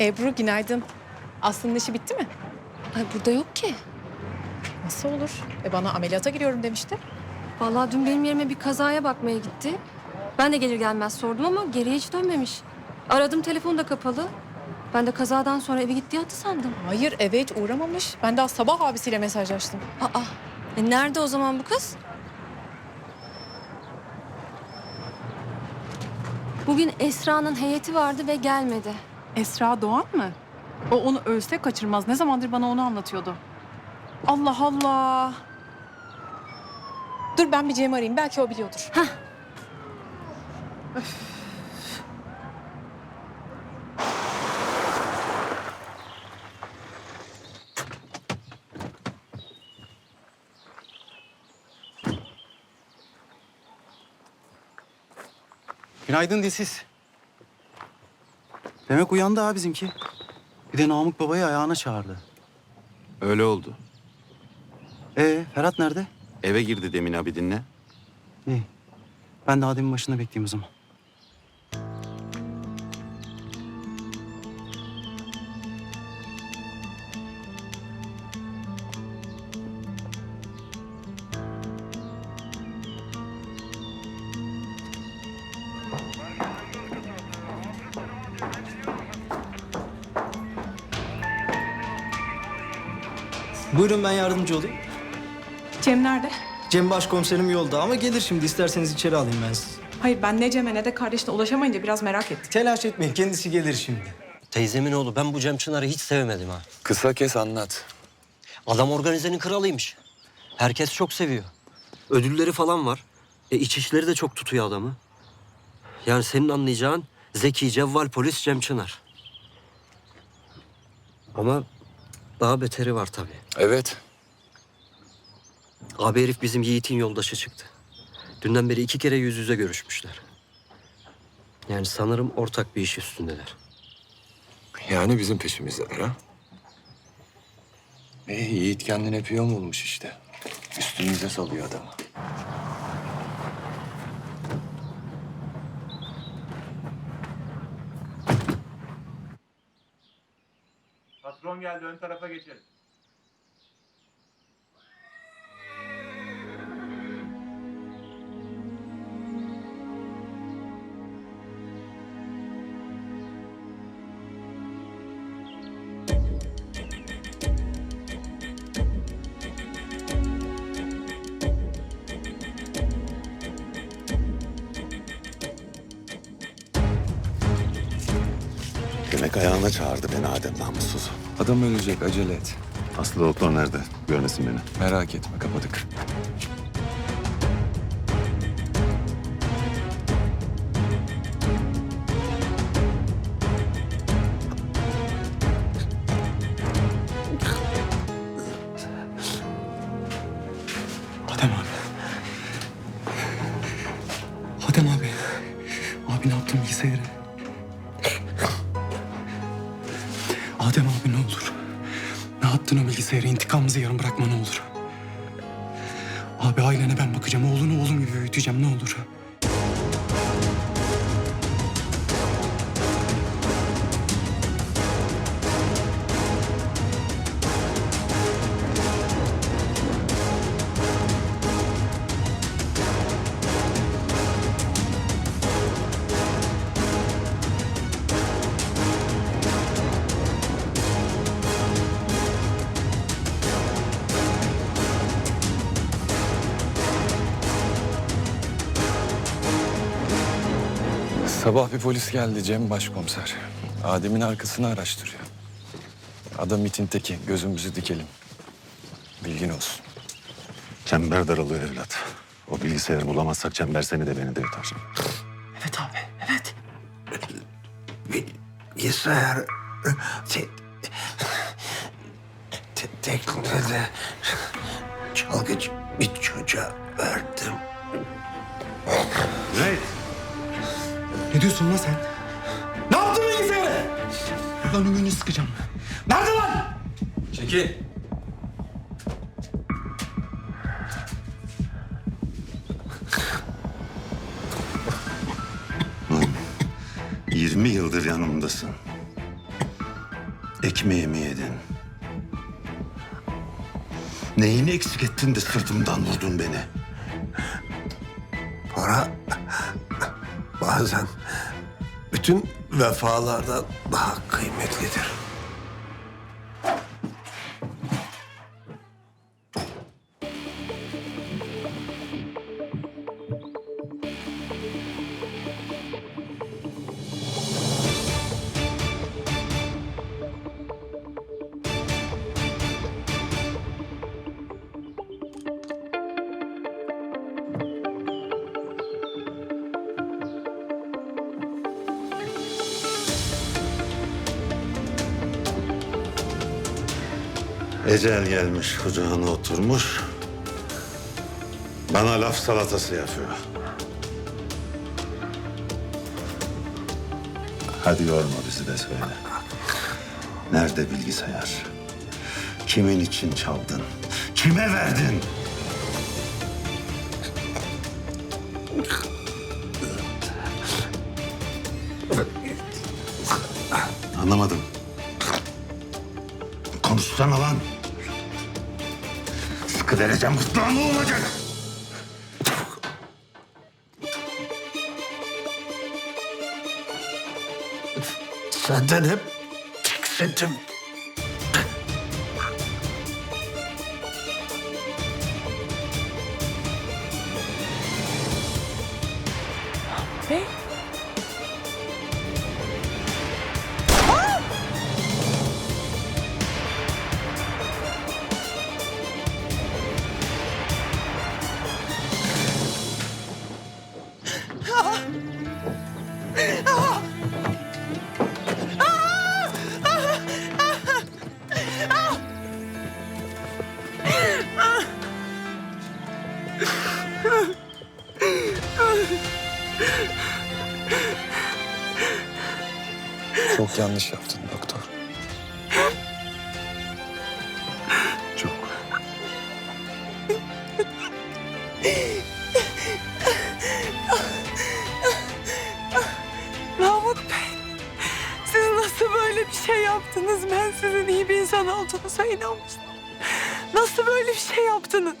Ebru günaydın. Aslı'nın işi bitti mi? Ay burada yok ki. Nasıl olur? E bana ameliyata giriyorum demişti. Vallahi dün benim yerime bir kazaya bakmaya gitti. Ben de gelir gelmez sordum ama geriye hiç dönmemiş. Aradım telefon da kapalı. Ben de kazadan sonra eve gitti yattı sandım. Hayır eve hiç uğramamış. Ben daha sabah abisiyle mesajlaştım. Aa, e nerede o zaman bu kız? Bugün Esra'nın heyeti vardı ve gelmedi. Esra Doğan mı? O onu ölse kaçırmaz. Ne zamandır bana onu anlatıyordu. Allah Allah. Dur ben bir Cem'i arayayım. Belki o biliyordur. Günaydın Dilsiz. Demek uyandı ha bizimki. Bir de Namık babayı ayağına çağırdı. Öyle oldu. Ee, Ferhat nerede? Eve girdi demin abi dinle. İyi. Ben de Adem'in başında bekleyeyim o zaman. Buyurun ben yardımcı olayım. Cem nerede? Cem başkomiserim yolda ama gelir şimdi isterseniz içeri alayım ben sizi. Hayır ben ne Cem'e ne de kardeşine ulaşamayınca biraz merak ettim. Telaş etmeyin kendisi gelir şimdi. Teyzemin oğlu ben bu Cem Çınar'ı hiç sevemedim ha. Kısa kes anlat. Adam organizenin kralıymış. Herkes çok seviyor. Ödülleri falan var. E iç işleri de çok tutuyor adamı. Yani senin anlayacağın zeki, cevval polis Cem Çınar. Ama daha beteri var tabii. Evet. Abi herif bizim Yiğit'in yoldaşı çıktı. Dünden beri iki kere yüz yüze görüşmüşler. Yani sanırım ortak bir iş üstündeler. Yani bizim peşimizdeler ha? İyi Yiğit kendine piyon bulmuş işte. Üstümüze salıyor adamı. Geldi ön tarafa geçelim. Demek ayağına çağırdı beni Adem namussuz. Adam ölecek acele et. Aslı doktor nerede? Görmesin beni. Merak etme kapadık. Bilgisayarı? İntikamımızı yarım bırakma ne olur. Abi ailene ben bakacağım. Oğlunu oğlum gibi büyüteceğim ne olur. Sabah bir polis geldi Cem başkomiser. Adem'in arkasını araştırıyor. Adam itin teki. Gözümüzü dikelim. Bilgin olsun. Çember daralıyor evlat. O bilgisayarı bulamazsak çember seni de beni de yutar. Evet abi. Evet. bilgisayar te, te, teknede çalgıç bir çocuğa verdim. Ne diyorsun lan sen? Ne yaptın bilgisayarı? Lan ümünü sıkacağım. Nerede lan? Çekil. 20 yıldır yanımdasın. Ekmeğimi yedin. Neyini eksik ettin de sırtımdan vurdun beni? Para bazen bütün vefalardan daha kıymetlidir. Ecel gelmiş kucağına oturmuş. Bana laf salatası yapıyor. Hadi yorma bizi de söyle. Nerede bilgisayar? Kimin için çaldın? Kime verdin? Anlamadım. Konuşsana lan. Vereceğim gırtlağına olacak? Senden hep tiksindim. Çok yanlış yaptın doktor. Yaptınız? Ben sizin iyi bir insan olduğunuza inanmıştım. Nasıl böyle bir şey yaptınız?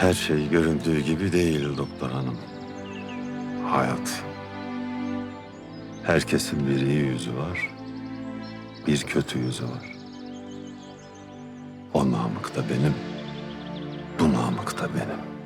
Her şey göründüğü gibi değil doktor hanım. Hayat. Herkesin bir iyi yüzü var, bir kötü yüzü var. O namık da benim, bu namık da benim.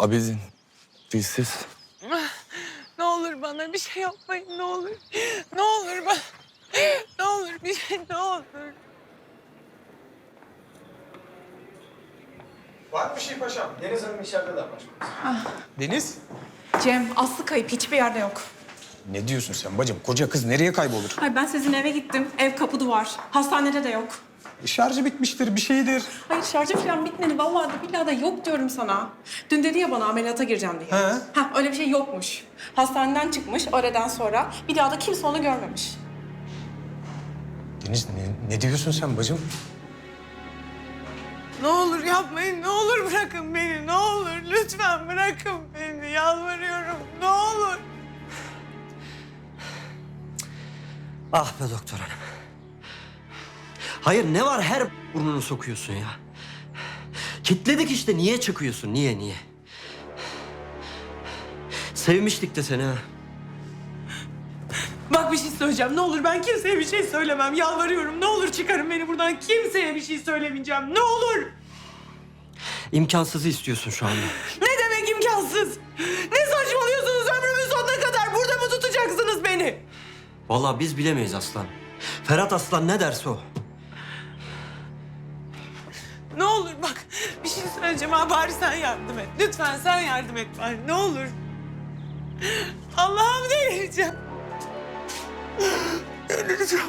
Abidin, dilsiz. Ne olur bana bir şey yapmayın ne olur. Ne olur bana. Ne olur bir şey ne olur. Var mı bir şey paşam? Deniz Hanım içeride de var. Deniz? Cem, Aslı kayıp hiçbir yerde yok. Ne diyorsun sen bacım? Koca kız nereye kaybolur? Hayır ben sizin eve gittim. Ev kapı duvar. Hastanede de yok. Şarjı bitmiştir, bir şeydir. Hayır şarjı falan bitmedi. Vallahi da billahi da yok diyorum sana. Dün dedi ya bana ameliyata gireceğim diye. He. Ha öyle bir şey yokmuş. Hastaneden çıkmış öğleden sonra. Bir daha da kimse onu görmemiş. Deniz ne, ne diyorsun sen bacım? Ne olur yapmayın. Ne olur bırakın beni. Ne olur lütfen bırakın beni. Yalvarıyorum. Ne olur. Ah be doktor hanım. Hayır ne var her burnunu sokuyorsun ya. Kitledik işte niye çıkıyorsun niye niye? Sevmiştik de seni ha. Bak bir şey söyleyeceğim. Ne olur ben kimseye bir şey söylemem. Yalvarıyorum. Ne olur çıkarın beni buradan. Kimseye bir şey söylemeyeceğim. Ne olur. İmkansızı istiyorsun şu anda. Ne demek imkansız? Ne saçmalıyorsunuz ömrümün sonuna kadar? Burada mı tutacaksınız beni? Vallahi biz bilemeyiz aslan. Ferhat aslan ne derse o. Ne olur bak bir şey söyleyeceğim ha bari sen yardım et. Lütfen sen yardım et bari ne olur. Allah'ım delireceğim. Delireceğim.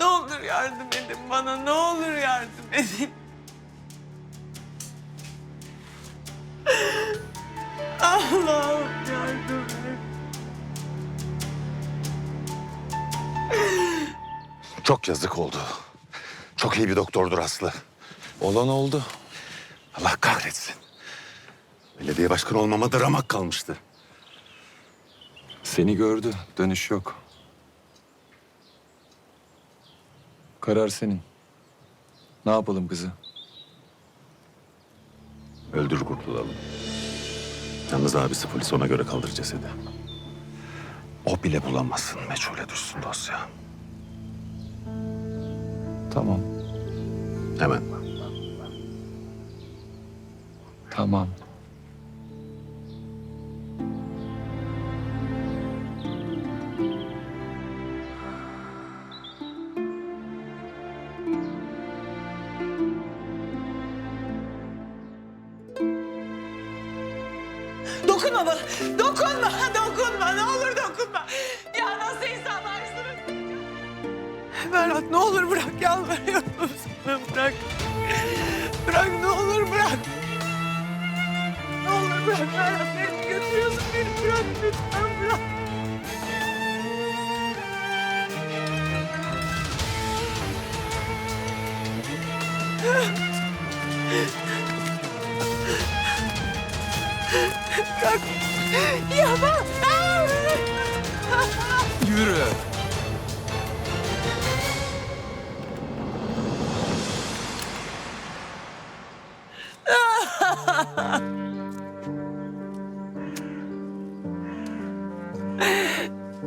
Ne olur yardım edin bana ne olur yardım edin. Çok yazık oldu. Çok iyi bir doktordur Aslı. Olan oldu. Allah kahretsin. Belediye başkanı olmama da ramak kalmıştı. Seni gördü. Dönüş yok. Karar senin. Ne yapalım kızı? Öldür kurtulalım. Yalnız abisi polis ona göre kaldır cesedi. O bile bulamasın. Meçhule düşsün dosya. Tamam. Hemen. Tamam. Dokunma bana. Dokunma. Dokunma. Berat ne olur bırak yalvarıyorum sana bırak. Bırak ne olur bırak. Ne olur bırak. Beni götürüyorsun beni bırak lütfen. Bırak.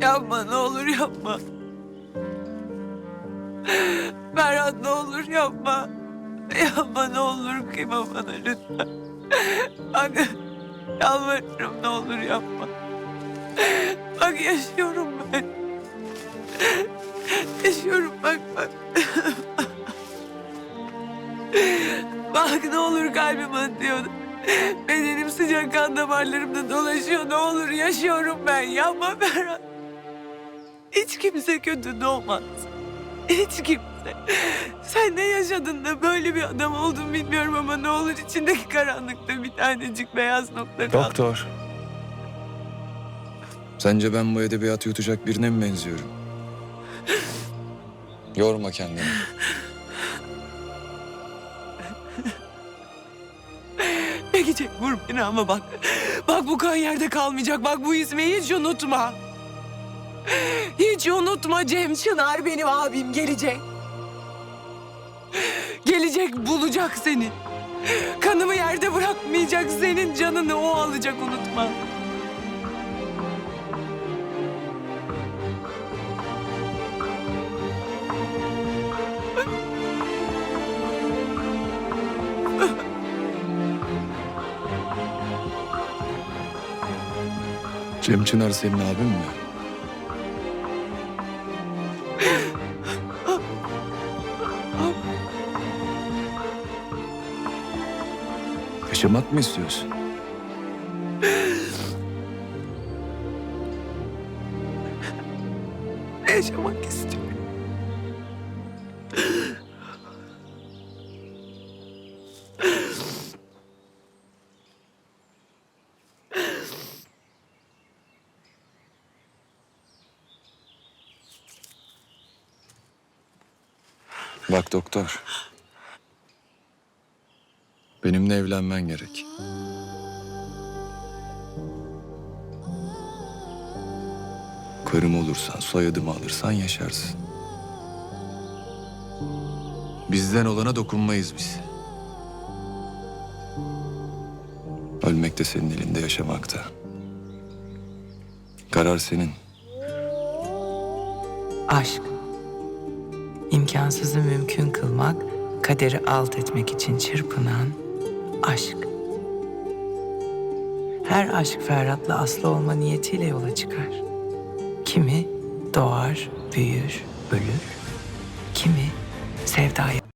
Yapma ne olur yapma. Berat ne olur yapma. Yapma ne olur kıyma bana lütfen. Bak yalvarırım ne olur yapma. Bak yaşıyorum ben. Yaşıyorum bak bak. Bak ne olur kalbim atıyor. Bedenim sıcak kan damarlarımda dolaşıyor. Ne olur yaşıyorum ben. Yapma Berat. Hiç kimse kötü doğmaz. Hiç kimse. Sen ne yaşadın da böyle bir adam oldun bilmiyorum ama ne olur içindeki karanlıkta bir tanecik beyaz nokta kal. Doktor. Sence ben bu edebiyatı yutacak birine mi benziyorum? Yorma kendini. Peki çek vur beni ama bak. Bak bu kan yerde kalmayacak. Bak bu ismi hiç unutma. Hiç unutma Cem Çınar benim abim gelecek. Gelecek bulacak seni. Kanımı yerde bırakmayacak. Senin canını o alacak unutma. Cem Çınar senin abin mi? Yaşamak mı istiyorsun? Yaşamak istiyorum. Bak doktor. Benimle evlenmen gerek. Karım olursan, soyadımı alırsan yaşarsın. Bizden olana dokunmayız biz. Ölmek de senin elinde yaşamakta. Karar senin. Aşk. İmkansızı mümkün kılmak, kaderi alt etmek için çırpınan aşk. Her aşk Ferhat'la Aslı olma niyetiyle yola çıkar. Kimi doğar, büyür, ölür. Kimi sevdaya